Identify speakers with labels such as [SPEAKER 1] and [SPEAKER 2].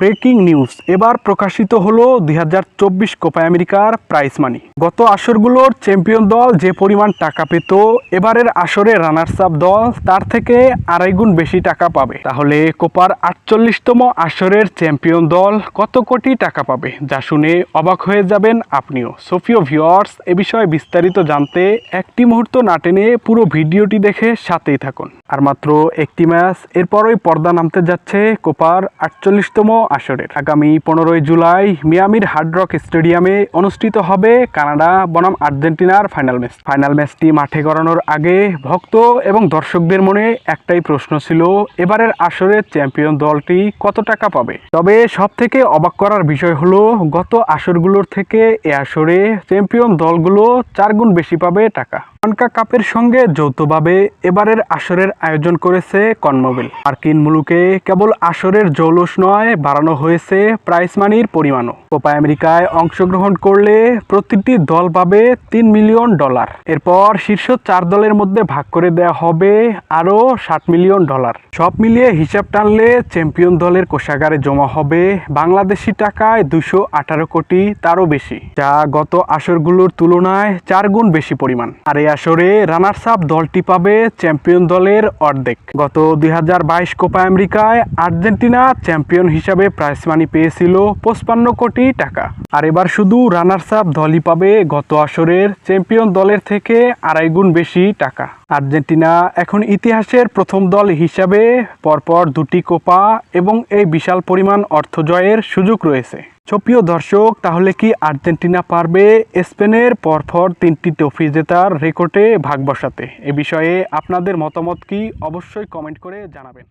[SPEAKER 1] Breaking news. এবার প্রকাশিত হলো দুই হাজার চব্বিশ কোপা আমেরিকার প্রাইস মানি। গত আসরগুলোর চ্যাম্পিয়ন দল যে পরিমাণ টাকা পেত, এবারের আসরে রানার্স আপ দল তার থেকে আড়াই গুণ বেশি টাকা পাবে। তাহলে কোপার আটচল্লিশতম আসরের চ্যাম্পিয়ন দল কত কোটি টাকা পাবে, যা শুনে অবাক হয়ে যাবেন আপনিও। সোফিও ভিওয়ার্স এ বিষয়ে বিস্তারিত জানতে একটি মুহূর্ত না টেনে পুরো ভিডিওটি দেখে সাথেই থাকুন। আর মাত্র একটি ম্যাচ, এরপরই পর্দা নামতে যাচ্ছে কোপার আটচল্লিশতম আসরের। আগামী পনেরোই জুলাই মিয়ামির হার্ড রক স্টেডিয়ামে অনুষ্ঠিত হবে কানাডা বনাম আর্জেন্টিনার ফাইনাল ম্যাচ। ফাইনাল ম্যাচটি মাঠে গড়ানোর আগে ভক্ত এবং দর্শকদের মনে একটাই প্রশ্ন ছিল, এবারের আসরের চ্যাম্পিয়ন দলটি কত টাকা পাবে? তবে সব থেকে অবাক করার বিষয় হলো, গত আসরগুলোর থেকে এ আসরে চ্যাম্পিয়ন দলগুলো চার গুণ বেশি পাবে টাকা। কনকা কাপের সঙ্গে যৌথভাবে এবারের আসরের আয়োজন করেছে কনমোবিল। মার্কিন মুলুকে কেবল আসরের জৌলস নয় বাড়ানো হয়েছে প্রাইস মানির পরিমাণও। কোপা আমেরিকায় অংশগ্রহণ করলে প্রতিটি দল পাবে তিন মিলিয়ন ডলার এরপর শীর্ষ চার দলের মধ্যে ভাগ করে দেওয়া হবে আরও ষাট মিলিয়ন ডলার সব মিলিয়ে হিসাব টানলে চ্যাম্পিয়ন দলের কোষাগারে জমা হবে বাংলাদেশি টাকায় দুশো আঠারো কোটি, তারও বেশি, যা গত আসরগুলোর তুলনায় চার গুণ বেশি পরিমাণ। আর এই আসরে রানার্স আপ দলটি পাবে চ্যাম্পিয়ন দলের অর্ধেক। গত দুই হাজার বাইশ কোপা আমেরিকায় আর্জেন্টিনা চ্যাম্পিয়ন হিসাবে প্রাইস মানি পেয়েছিল পঁচপান্ন কোটি টাকা। আর এবার শুধু রানার্স আপ দলই পাবে গত আসরের চ্যাম্পিয়ন দলের থেকে আড়াই গুণ বেশি টাকা। আর্জেন্টিনা এখন ইতিহাসের প্রথম দল হিসাবে পরপর দুটি কোপা এবং এই বিশাল পরিমাণ অর্থ জয়ের সুযোগ রয়েছে। সুপ্রিয় দর্শক, তাহলে কি আর্জেন্টিনা পারবে স্পেনের পরপর তিনটি ট্রফি জেতার রেকর্ডে ভাগ বসাতে? এ বিষয়ে আপনাদের মতামত কি অবশ্যই কমেন্ট করে জানাবেন।